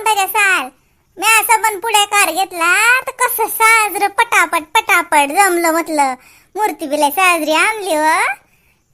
सौंदर्य साल? मी असं पण पुढे कार घेतला तर कसं साजरं? पटापट पटापट जमलं म्हटलं. मूर्ती बिला साजरी आणली व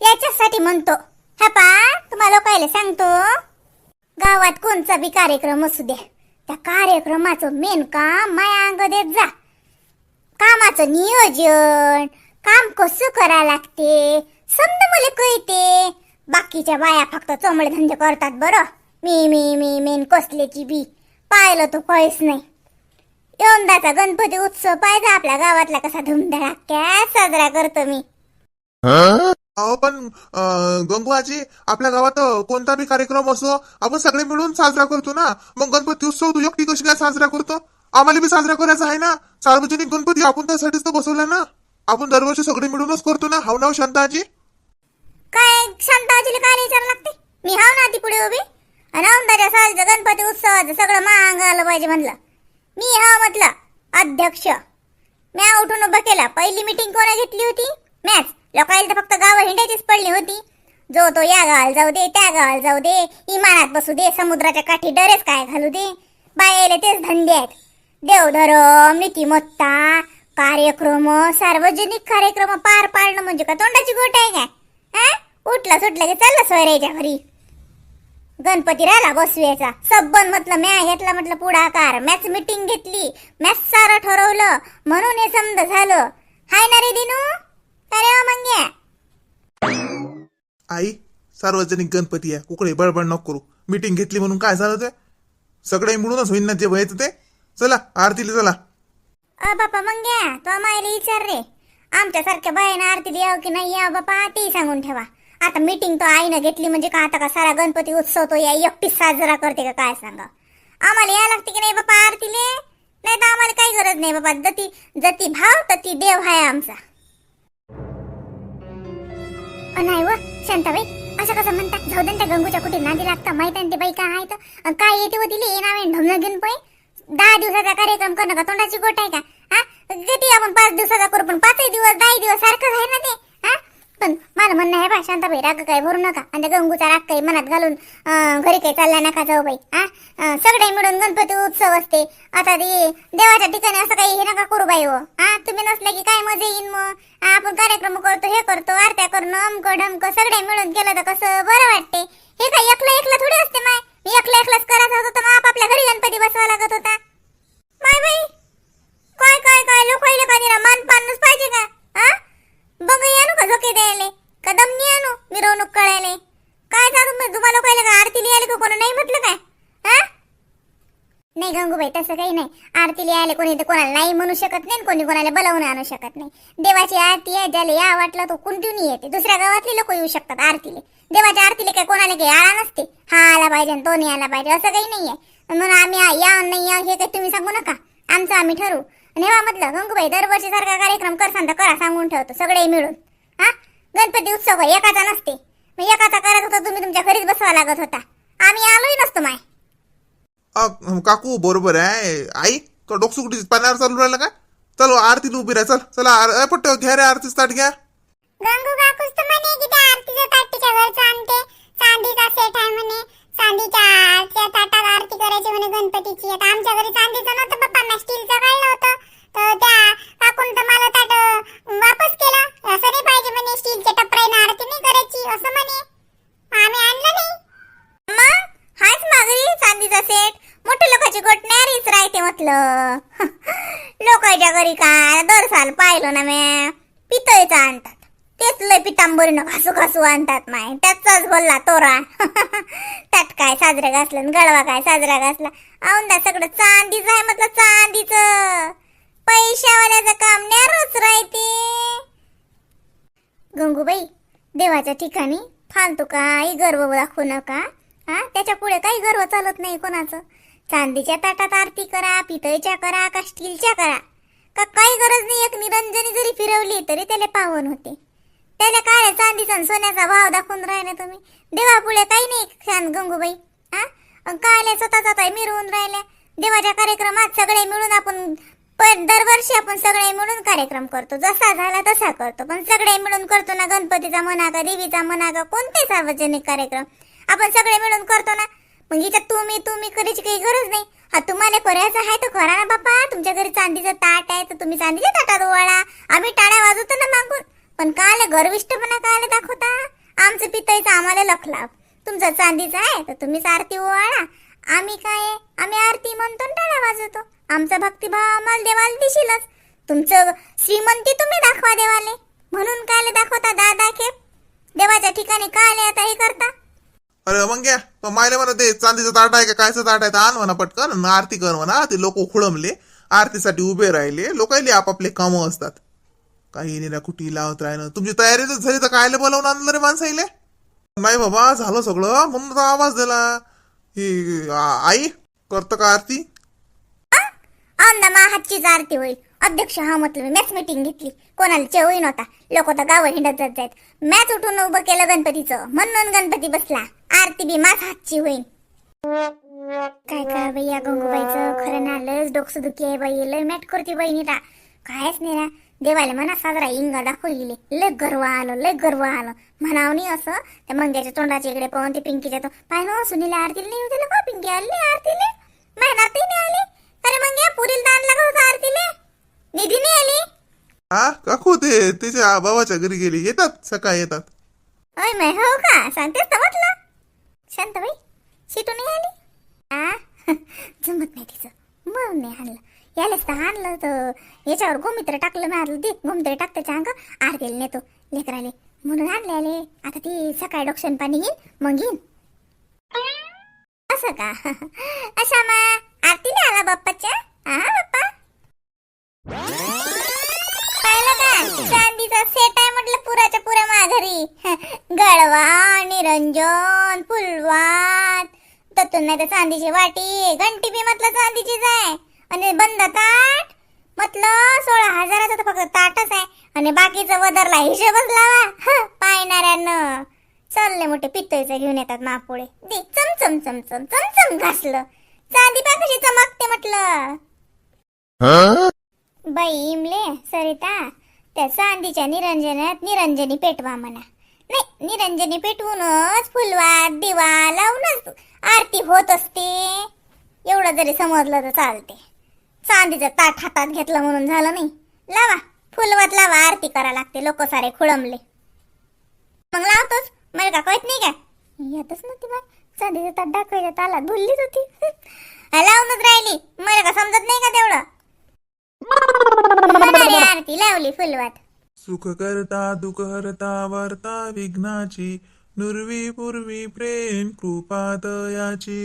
याच्यासाठी म्हणतो. हा पा तुम्हाला लोकायला सांगतो. गावात कोणचा बी कार्यक्रम असू द्या त्या कार्यक्रमाचं मेन काम माया अंग देत जा. कामाचं नियोजन काम कसं करा लागते समजा मला कळते. बाकीच्या बाया फक्त चोमडे धंदे करतात बरं. मी मी मी मेन कसल्याची बी. पाहिलं तो कळीच नाही. यंदाचा गणपती उत्सव पाहिजे आपल्या गावातला कसा धुमधडाक्यात साजरा करतो मी. अहो पण अं, गंगूआजी आपल्या गावात अं, कोणता बी कार्यक्रम असो आपण सगळे मिळून साजरा करतो ना. मग गणपती उत्सव तू एकटी कशी काय साजरा करतो? आम्हाला बी साजरा करायचा आहे ना. सार्वजनिक गणपती आपण त्यासाठीच तर बसवला ना. आपण दरवर्षी सगळे मिळूनच करतो ना. हाव ना हो शांताजी? काय शांताजीला काय विचार लागते मी हाव ना ती पुढे उभी. आणि औंधाच्या गणपती उत्सवाचं सगळं महाग आलं पाहिजे म्हणलं. मी हा म्हटलं अध्यक्ष म्या उठून उभं केला. पहिली मीटिंग कोणा घेतली होती? मॅच लोकायला तर फक्त गाव हिंडायचीच पडली होती. जो तो या गावाला जाऊ दे त्या गावाला जाऊ दे इमानात बसू दे समुद्राच्या काठी डरेच काय घालू दे. बायले तेच धंदे आहेत. देवधर्म नीतिमत्ता कार्यक्रम सार्वजनिक कार्यक्रम पार पाडणं म्हणजे का तोंडाची गोट आहे काय? उठला सुटला की चालला सोयऱ्याच्या घरी गणपती राहिला बसवायचा सबन म्हटलं म्या घेतला म्हटलं पुढाकार. मॅच मीटिंग घेतली. मॅच सारं ठरवलं. म्हणून हे समज झालं. हाय ना रे दिनू? अरे ओ मंग्या. आई सार्वजनिक गणपती आहे. कुकडे बडबड नको करू. मीटिंग घेतली म्हणून काय झालं ते? सगळे मिळूनच होईन ना जे व्हायचं ते? चला आरतीला चला. अ बापा मंग्या तो मायला विचार रे. आमच्यासारख्या बायानं आरती यावं की नाही यावं बापा? ते सांगून ठेवा. आता मीटिंग तो आईनं घेतली म्हणजे का आता का सारा गणपती उत्सव तो या एकटीच साजरा करते का काय सांगा? आम्हाला या लागते की नाही बापा आरतीले? नाही तर आम्हाला काही गरज नाही बाबा. जती जती भाव तती देव हाय आमचा. नाही व शांताबाई असं कसं म्हणतात जाऊ त्या गंगूच्या कुठे नादी लागता माहीत आहे ते बाई काय आहे तर? काय येते व तिले? येणार ढमलं घेऊन पै दहा दिवसाचा कार्यक्रम करणं का? तोंडाची गोट आहे का? हा? किती आपण पाच दिवसाचा करू पण पाचही दिवस दहा दिवस सारखंच आहे ना ते? हा? पण मला म्हणणं आहे बा शांताबाई राग काय भरू नका. आणि त्या गंगूचा राग काही मनात घालून घरी काही चालला नका जाऊ बाई. हा सगळे मिळून गणपती उत्सव असते. आता ते देवाच्या ठिकाणी असं काही हे नका करू बाई हो. हा तुम्ही नसले की काय मजा येईन मग? आपण कार्यक्रम करतो हे करतो आरत्या करणं अमक ढमक सगळे मिळून केलं तर कसं बरं वाटते. हे काय एकलं एकलं थोडी असते माय? मी एकलं एकलाच करत होतो तर मग आपापल्या घरी गणपती बसवा लागत होता. माय बाई काय काय काय? लोक मान पानच पाहिजे का? हा बघ आणू का झोके द्यायले? का दमनी आणू मिरवणूक कळायले. काय झालं मग? तुम्हाला कळलं का आरती लिहायला का कोणी नाही म्हटलं काय? हा? नाही गंगूबाई तसं काही नाही. आरती लिहायला कोणी तर कोणाला नाही म्हणू शकत नाही कोणी कोणाला बोलावून आणू शकत नाही. देवाची आरती आहे ज्याला या वाटलं तो कुंटून येते. दुसऱ्या गावातले लोक येऊ शकतात आरतीले. देवाच्या आरतीले काय कोणाला काही आळा नसते. हा आला पाहिजे आणि तो नाही आला पाहिजे असं काही नाही आहे म्हणून आम्ही या नाही या हे काही तुम्ही सांगू नका. आमचं आम्ही ठरवू. आणि हेवा म्हटलं गंगूबाई दरवर्षी सारखा कार्यक्रम करसान तर करा सांगून ठेवतो सगळे मिळून. हा? गणपती उत्सव एकाचा नसते. मग एकाचा करत होता तुम्ही तुमच्या घरीच बसवा लागत होता. आम्ही आलोही नसतो माय. अ, काकू बरोबर आहे. आई तो डोकसुकटी पाण्यावर चालू राहिलं का? चलो आरतीला उभी राहा. चल चला आर- पट्ट घ्या रे आरती स्टार्ट घ्या. गंगू काकूच तर म्हणे की त्या आरतीच्या ताटीच्या लय घासू घासू आणतात माय. त्याचाच बोलला तोरा. त्यात काय साजरा घासलं गळवा काय साजरा घासला. औंदा सगळं चांदीच आहे म्हटलं चांदीच. पैशावाल्याचं काम न्यारच राहते. गंगूबाई देवाच्या ठिकाणी फालतू काही गर्व दाखवू नका. हा त्याच्या पुढे काही गर्व चालत नाही कोणाचं. चांदीच्या ताटात आरती करा पितळीच्या करा का स्टीलच्या करा. का काही गरज नाही एक निरंजनी जरी फिरवली तरी त्याला पावन होते. त्याला काय चांदीचा आणि सोन्याचा भाव दाखवून राहिले तुम्ही. देवापुढे काही नाही छान गंगूबाई. हा अन काय स्वतः स्वतः मिरवून राहिल्या देवाच्या कार्यक्रमात सगळे मिळून आपण पण दरवर्षी आपण सगळे मिळून कार्यक्रम करतो. जसा झाला तसा करतो. पण सगळे मिळून करतो ना गणपतीचा म्हणा का देवीचा म्हणा का कोणते सार्वजनिक कार्यक्रम? आपण सगळे मिळून करतो ना. मग हिच्यात तुम्ही तुम्ही करायची काही गरज नाही. हा तुम्हाला करायचं आहे तर करा ना बापा. तुमच्या घरी चांदीचं ताट आहे तर तुम्ही चांदीच्या ताटात ओवाळा. आम्ही टाळ्या वाजवतो ना मागून. पण काल गर्विष्ठपणा काल दाखवता. आमचं पितळीचं आम्हाला लखलाव. तुमचा चांदीचा आहे तर तुम्हीच आरती ओवाळा. आम्ही काय आहे? आम्ही आरती म्हणतो टाळा वाजवतो. आमचा भक्तिभाव आम्हाला देवाला दिशीलच. तुमचं श्रीमंती तुम्ही दाखवा देवाले. म्हणून कायले दाखवता दादा खेप. देवाच्या ठिकाणी कायले आता हे करता. अरे मग घ्या. मग मायले म्हणा ते चांदीचं ताट आहे का कायचं ताट आहे तर आण म्हणा पटकन. आरती कर म्हणा ते लोक खुळमले आरतीसाठी उभे राहिले. लोकांनी आपापले कामं असतात. काही नाही ना कुठी लावत राहिलं तुमची तयारी तर झाली तर कायले बोलावून आणलं रे माणसाईले? नाही बाबा झालं सगळं. म्हणून आवाज दिला. ही आई करतं का आरती? औंदा हातचीच आरती होईल. अध्यक्ष हा म्हटलं मॅच मीटिंग घेतली. कोणाला चेवही नव्हता लोक तर गावात हिंडत जात जात मॅच उठून उभं केलं गणपतीचं. म्हणून गणपती बसला. आरती बी माझ हातची होईल काय काय बाई या गंगूबाईचं? खरं ना लयच डोकसं दुखी आहे बाई. लय मॅट करते बाई निरा. कायच नाही ना देवाला म्हणा साजरा इंगा दाखवली लय गर्व आलं लय गर्व आलं. म्हणाव नाही असं. त्या मंग्याच्या तोंडाच्या इकडे पाहून ते पिंकीच्या तो पाय ना सुनीला आरतीला नाही होते का पिंकी आली आरतीले. मेहनत नाही आली. अरे मग या पुरील दान लागत होता आरतीले. निधी नाही आली. हा? काकू ते त्याच्या बाबाच्या घरी गेली. येतात? सकाळी येतात. अय मै हो का? सांगतेस तर म्हटलं. शांत बाई शिटू नाही आली? आ? जमत नाही तिचं. म्हणून नाही आणलं यालेच तर आणलं तर याच्यावर गोमित्र टाकलं मी आणलं दे गोमित्र टाक त्याच्या अंग. आरतीला नेतो. लेकराले. म्हणून आणले आले आता ती सकाळी डोक्षण पाणी घेईन मग घेईन. असं का? अशा मा आरतीने आला बाप्पाच्या? हा बाप्पा? पाहिलं का? चांदीचा सेट आहे म्हटलं पुराच्या पुरा माघारी गळवा निरंजन फुलवात. ततून नाही तर चांदीची वाटी. घंटी बी म्हटलं चांदीचीच आहे. आणि बंद ताट. म्हटलं सोळा हजाराचं तर फक्त ताटच आहे. आणि बाकीचं वदरला हिशोबच लावा. पायणाऱ्यानं. चालले मोठे पितळीचं घेऊन येतात मापुळे दे चमचम चमचम चमचम घासलं. चांदी पा कशी चमकते म्हटलं. बाई इमले सरिता त्या चांदीच्या निरंजनात निरंजनी पेटवा म्हणा. नाही निरंजनी पेटवूनच फुलवात दिवा लावूनच आरती होत असते. एवढं जरी समजलं तर चालते. चांदीचं ताट हातात घेतलं म्हणून झालं नाही. लावा फुलवत लावा आरती करा लागते लोक सारे खुळमले मग लावतोच मला का कळत नाही का येतच नव्हती बा चांदीचं ताट दाखवायच्या तालात भुललीच होती. लावूनच राहिली. मला का समजत नाही का तेवढं? आरती लावली फुलवात? सुख करता दुःख हरता वार्ता विघ्नाची नुरवी पूर्वी प्रेम कृपा दयाची.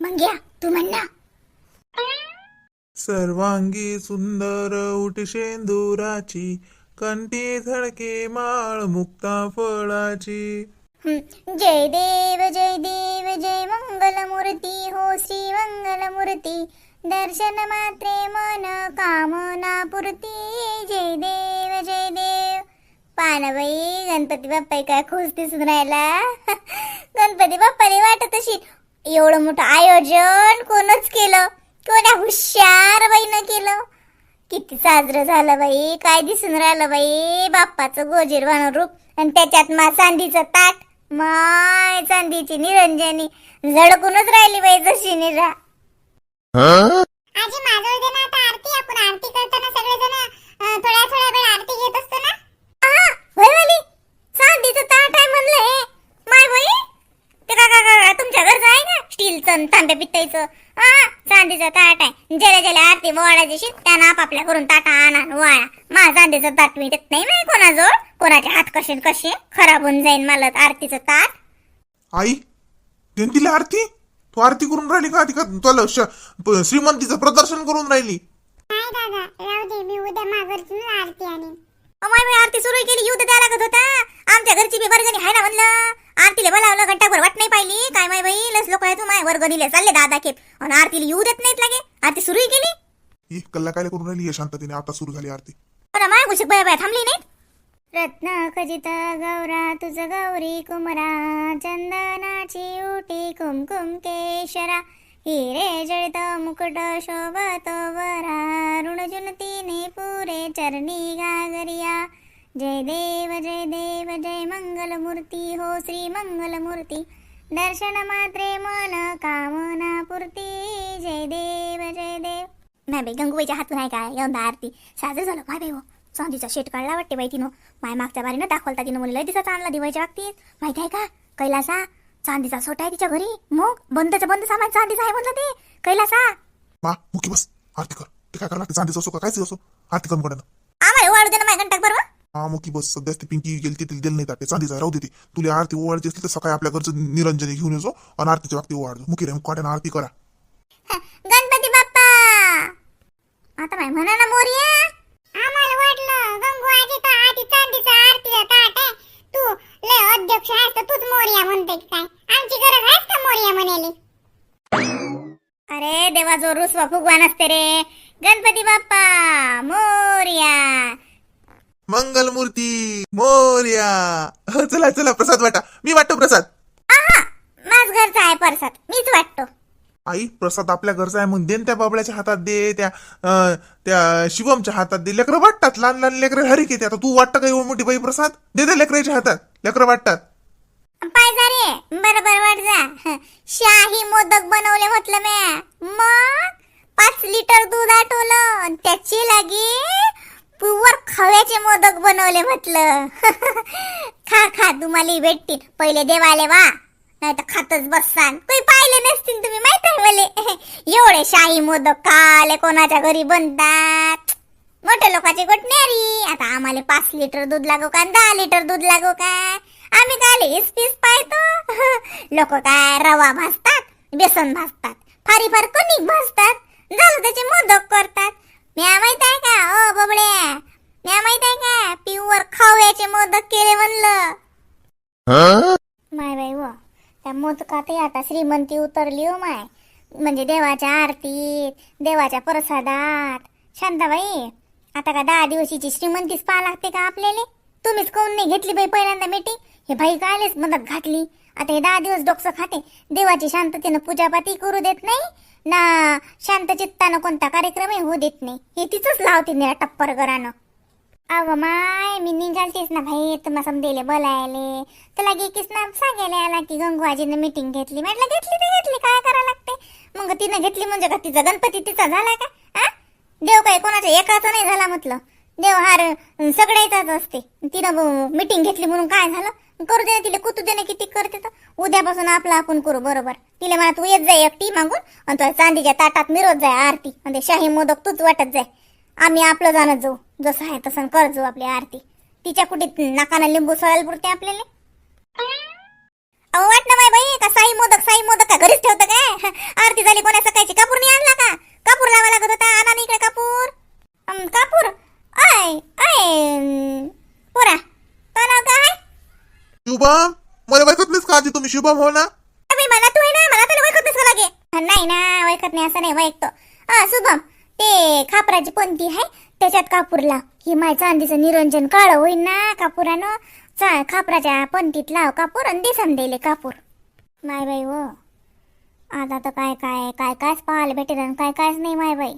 मग घ्या तू म्हण. ना सर्वांगी सुंदर उठशेंदुराची कंठी झळके माळ मुक्ता फळाची. जय देव जय देव जय मंगल मूर्ती हो श्री मंगल मूर्ती दर्शन मात्रे मन कामना पुरती. जय देव जय देव. पानबाई गणपती बाप्पा काय खुश दिसून राहिला? गणपती बाप्पाने वाटत अशी एवढं मोठं आयोजन कोणच केलं? कोण्या हुशार बाईनं केलं. किती साजरं झालं बाई काय दिसून राहिलं बाई बाप्पाचं गोजीरवान रूप. आणि त्याच्यात मा चांदीचं ताट माय चांदीची निरंजनी. झळकूनच राहिली बाई जशी निरा. आजी दे ना आता आरती आपण आरती करताना सगळेजण थोड्या थोड्या वेळ आरती घेत असतो ना? चांदीचं ताट आहे म्हणलं हे. ते का का का तुमच्या घरचं आहे ना? स्टीलचं तांब्या पित्ताईचं. हा चांदीचं ताट आहे. ज्याला ज्याला आरती वाढायची शिक त्यानं आपापल्या करून ताटा आणा आणि वाळा. माझं चांदीचं ताट मी देत नाही माही कोणाजवळ. कोणाचे हात कसे कसे. खराब होऊन जाईन मला आरतीचं ताट. आई जयंतीला आरती? तू आरती करून राहिली का ती का तुला श्रीमंतीचं प्रदर्शन करून राहिली? नाही दादा राहू दे मी उद्या माघारची आरती आणि अमाय मी आरती सुरू केली युद्ध द्यायला लागत होता. आमच्या घरची बी वर्गणी ना म्हणलं. आरतीला बोलावलं घंटाभर वाट नाही पाहिली. काय माय बाई लस लोक आहे तू माय वर्गणीला चालले दादा खेप. आणि आरतीला येऊ देत नाहीत लागे. आरती सुरू केली? ही कल्ला काय करून राहिली या शांततेने? आता सुरू झाली आरती. अरे माय गुशक बाय बाय थांबली नाहीत. रत्न खजित गौरा तुझ गौरी कुमरा चंदनाची उटी कुमकुम केशरा. हिरे जळत मुकुट शोभत वरा ऋणजुनतीने पुरे चरणी गागरिया. जय देव जय देव जय मंगल मूर्ती हो श्री मंगल मूर्ती दर्शन मात्रे मन कामना पूर्ती. जय देव जय देव. नाही बाई गंगूबाईच्या हातून आहे काय? यंदा आरती. साजरं झालं. काय बाई हो चांदीचा शेट काढला वाटते बाई तिनं. माय मागच्या बारीनं दाखवता तिनं. मुलीला दिसत आणला दिवायच्या बाबतीत. माहिती आहे का? कैलासा चांदीचा सोट आहे तिच्या घरी. मग बंदचं बंद सामान चांदीचं आहे म्हणलं ते. कैलासा. मा मुकी बस. आरती कर. ते काय लागते? चांदीचं असो का? कायच असो. आरती करून कडे आम्हाला वाढू दे ना माय घंटाक बरोबर हा? मुकी बस. सध्याच ती पिंकी गेली तिला दिलं नाही ताटे चांदीचा राहू देते तुला आरती ओवाळायची असली तर सकाळी आपल्या घरचं निरंजनी घेऊन येतो आणि आरतीच्या बाबतीत ओवाळतो मुकी रे काट्यानं आरती करा. गणपती बाप्पा! आता माय म्हणा ना मोर्या आम्हाला वाटलं गंगू आजी तर आधी चांदीचा आरतीचा ताट आहे तू लय अध्यक्ष आहेस तर तूच मोर्या म्हणते की काय आमची गरज आहेस का मोर्या म्हणाली अरे देवा जो रुसवा फुगवान असते रे. गणपती बाप्पा मोर्या. मंगलमूर्ती मोर्या. ह, चला चला प्रसाद वाटा. मी वाटतो प्रसाद. माझ घरचा आहे परसात मीच वाटतो. आई प्रसाद आपल्या घरचा आहे म्हणून दे न त्या बाबळ्याच्या हातात दे त्या अं, त्या शिवमच्या हातात दे. लेकरं वाटतात लहान लहान लेकरं. हरी घेते आता तू वाटतं का एवढी मोठी बाई प्रसाद? दे त्या लेकराच्या हातात. लेकरं वाटतात. पायजा रे. बरोबर वाट जा. शाही मोदक बनवले म्हटलं म्या. मग पाच लिटर दूध आठवलं त्याची लागी पुवर खव्याचे मोदक बनवले म्हटलं. खा खा तुम्हाला भेटतील. पहिले देवाले वा. नाही तर खातच बससान. काही पाहिले नसतील तुम्ही माहीत आहे मले. एवढे शाही मोदक काले कोणाच्या घरी बनतात? मोठ्या लोकांची गोटण्यारी आता आम्हाला पाच लिटर दूध लागू का दहा लिटर दूध लागू का? आम्ही काल हीच पीस पाहतो लोक काय रवा भाजतात बेसन भाजतात फारी फार कणिक भाजतात झालं त्याचे मोदक करतात. म्या माहीत आहे का? ओ बबड्या म्या माहीत आहे का? प्युअर खव्याचे मोदक केले म्हणलं. माय बाई व. त्या मोदकातही आता श्रीमंती उतरली हो माय. म्हणजे देवाच्या आरतीत देवाच्या प्रसादात. शांताबाई आता का दहा दिवशीची श्रीमंतीच पाहा लागते का आपल्याला? तुम्हीच कोण नाही घेतली बाई पहिल्यांदा मीटिंग हे भाई कायलेच मदत घातली. आता हे दहा दिवस डोकसं खाते. देवाची शांततेनं पूजापाती करू देत नाही. ना शांत चित्तानं कोणता कार्यक्रमही होऊ देत नाही. हे तिचंच लावते निरा टप्पर घरानं अव माय मी निघालतेस ना भाई तुम्हाला समजेले बोलायले. तुला लागे कीच ना सांगायला आला की गंगू आजीनं मीटिंग घेतली. म्हटलं घेतली तर घेतली. काय करावं लागते? मग तिनं घेतली म्हणजे का? तिचा गणपती तिचा झाला का? आ? देव काय कोणाच्या एकाचा नाही झाला म्हटलं. देव हार सगळ्याचाच असते. तिनं मीटिंग घेतली म्हणून काय झालं? करू दे ना तिला कुतू दे ना किती करते तर? उद्यापासून आपला आपण करू बरोबर? तिला म्हणा तू येत जाय एकटी मागून आणि तुला चांदीच्या ताटात मिरवत जाय आरती. आणि शाही मोदक तूच वाटत जाय आम्ही आपलं जाणं जाऊ. जसं आहे तसं कर जाऊ आपली आरती. तिच्या कुठे नाकानं लिंबू सोडायला पुरते आपल्याला? अहो वाट ना माय बाई का साई मोदक साई मोदक का घरीच ठेवतं काय? आरती झाली कोणा सकाळची? कापूर नाही आणला का? कापूर लावा लागत होता. आणा नाही इकडे कापूर. कापूर? आय आय अम, पोरा काय शुभम मला ओळखत नाहीस का आधी तुम्ही? शुभम हो ना? अरे बाई, मला तू आहे ना मला तुला ओळखत नसलं लागे नाही ना ओळखत नाही असं नाही ओळखतो हा शुभम ते खापराची कोणती आहे त्याच्यात कापूर लाव ही माय चांदीचं निरंजन काळ होईन ना कापुरानं. चा खापराच्या पंतीत लाव कापूर आणि दिसन दिले कापूर. माय बाई हो. आता तर काय काय काय कायच पाहायला भेटेल आणि काय कायच नाही माय बाई.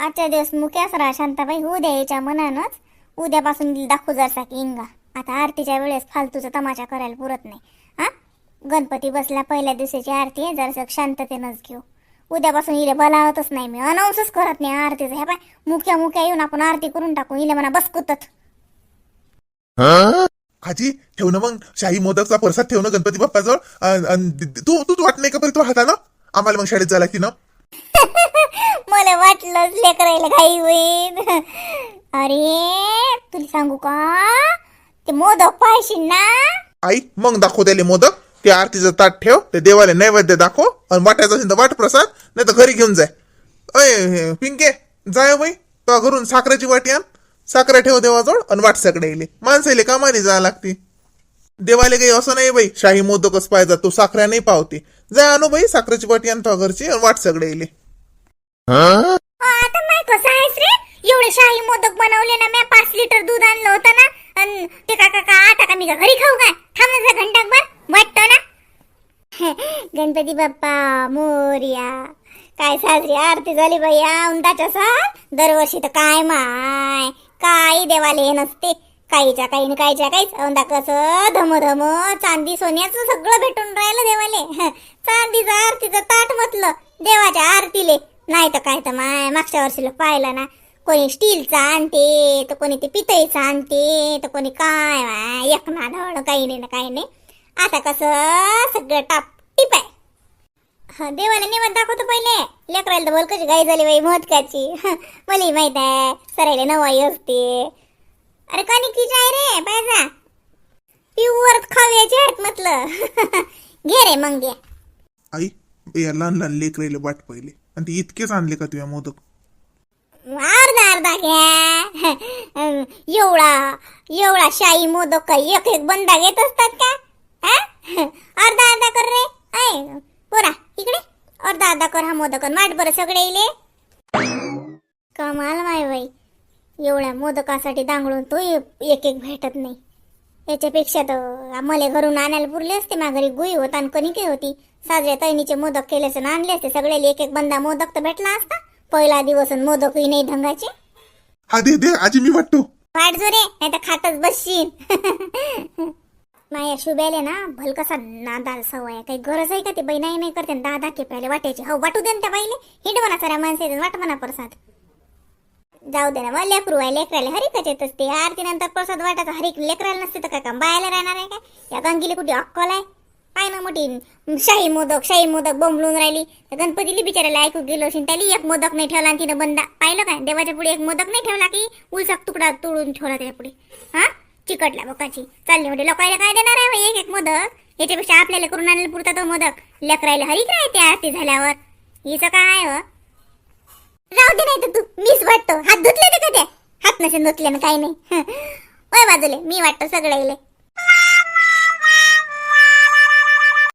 आजच्या दिवस मुख्यास राहा शांताबाई उद्या याच्या मनानच उद्यापासून दाखवू जरसा की इंगा. आता आरतीच्या वेळेस फालतूचा तमाशा करायला पुरत नाही. हा? गणपती बसला पहिल्या दिवसाची आरती आहे जरासं शांततेनंच घेऊ. उद्यापासून इले बोलावतच नाही मी. अनाऊन्सच करत नाही आरतीचं. ह्या पाय मुख्या मुख्या येऊन आपण आरती करून टाकू. इले म्हणा बसकुतत आजी ठेव ना मग. शाही मोदकचा प्रसाद ठेव ना गणपती बाप्पाजवळ. अन- अन तू तूच वाट नाही का बरं तो हातानं? आम्हाला मग शाळेत जायला की ना? मला वाटलंच लेकरायला घाई होईल. अरे तुला सांगू का? ते मोदक पाहिशील ना? आई मग दाखव त्याले मोदक. ते आरतीचं ताट ठेव. ते देवाला नैवेद्य दाखव. आणि वाटायचं असेल तर वाट प्रसाद नाही तर घरी घेऊन जाय. अय पिंके जाय बाई. तो घरून साखरेची वाटी आण. साखरे ठेव देवाजवळ आणि वाट सगळे येईल माणसाले कामाने जायला लागते. देवाले काही असं नाही बाई. शाही मोदकच पाहिजे. तो साखऱ्या नाही पावते. जाय आणू बाई. साखरेची वाटी आण तो घरची आणि वाट सगळे येईल एवढे शाही मोदक बनवले ना मी पाच लिटर दूध आणलं होतं ना अन ते का का आता का मी का घरी खाऊ काय? थांब ना घंटाभर वाटतं ना? गणपती बाप्पा मोरया काय साजरी आरती झाली बाई उंटाच्या सण दरवर्षी तर काय माय काही देवाले हे नसते. काहीच्या काही ना काहीच्या काहीच औंदा कसं धम धम चांदी सोन्याचं सगळं भेटून राहिलं देवाले. चांदीचं आरतीचं ताट म्हटलं देवाच्या आरतीले. नाही तर काय तर माय मागच्या वर्षीला पाहिलं ना कोणी स्टीलचा आणते तर कोणी ते पितळीचं आणते तर कोणी काय माय, एक ना धड काही नाही ना काही नाही. आता कसं सगळं टाप टिप आहे. हा, देवाला निवड दाखवतो पहिले. लेकरायला तर बोल कशी गाई झाली बाई मोदकाची. मला माहीत आहे सरायला नवाई असते. अरे कणिकीची आहे रे बायजा प्युअर खाव्याचे आहेत म्हटलं. घे रे मग घे. आई या लहान लहान लेकरायला वाट पहिले. आणि ते इतकेच आणले का तुझ्या मोदक? अर्धा अर्धा घ्या. एवढा एवढा शाही मोदक काही एक एक बंदा घेत असतात का? हा? अर्धा अर्धा कर रे. ऐ पोरा इकडे. अर्धा अर्धा कर हा मोदक माठ वाट बरं सगळे इले. कमाल माय बाई. एवढ्या मोदकासाठी दांगळून तो एक एक भेटत नाही. याच्यापेक्षा तर मला घरून आणायला पुरले असते. माझ्या घरी गुई होता आणि कणिके होती. साजऱ्या तैनीचे मोदक केले आणि आणले असते. सगळे एक एक बंदा मोदक तर भेटला असता. पहिला दिवस आणि मोदकही नाही ढंगाचे. हा दे दे आजी मी वाटतो. वाट जो रे नाही तर खातच बसशील माया शुभ्याले ना भलकसा नादा सवय. आहे. काही गरज आहे का ते? बाई नाही नाही करते. दहा दहा खेपायला वाटायचे. हो वाटू दे ना त्या बाईले. हिंड म्हणा साऱ्या माणसे वाट म्हणा प्रसाद. जाऊ दे ना मग लेकरू आहे लेकराला हरिकच येत असते आरती नंतर प्रसाद वाटायचा. हरिक लेकराला नसते तर काय काम? बायाला राहणार आहे का या गंगीला कुठे अक्कल आहे? पाय ना मोठी? शाही मोदक शाही मोदक बोंबलून राहिली. तर गणपतीली बिचारायला ऐकू गेलो असेल त्याला एक मोदक नाही ठेवला आणि तिनं बंदा पाहिलं काय? देवाच्या पुढे एक मोदक नाही ठेवला की उलसाक तुकडा तोडून ठेवला त्याच्या पुढे? हा? चिकटला बोकाची. चालली म्हणजे लोकायला काय देणार आहे हो एक एक मोदक? याच्यापेक्षा आपल्याला करून आणलं पुरता तो मोदक. लेकरायला काय राहते आरती झाल्यावर? हिचं काय हो? राहू दे नाही तर तू मीच वाटतो. हात धुतले ते कधी हात नसेल धुतले ना काही नाही. ओय बाजूले मी वाटतो सगळं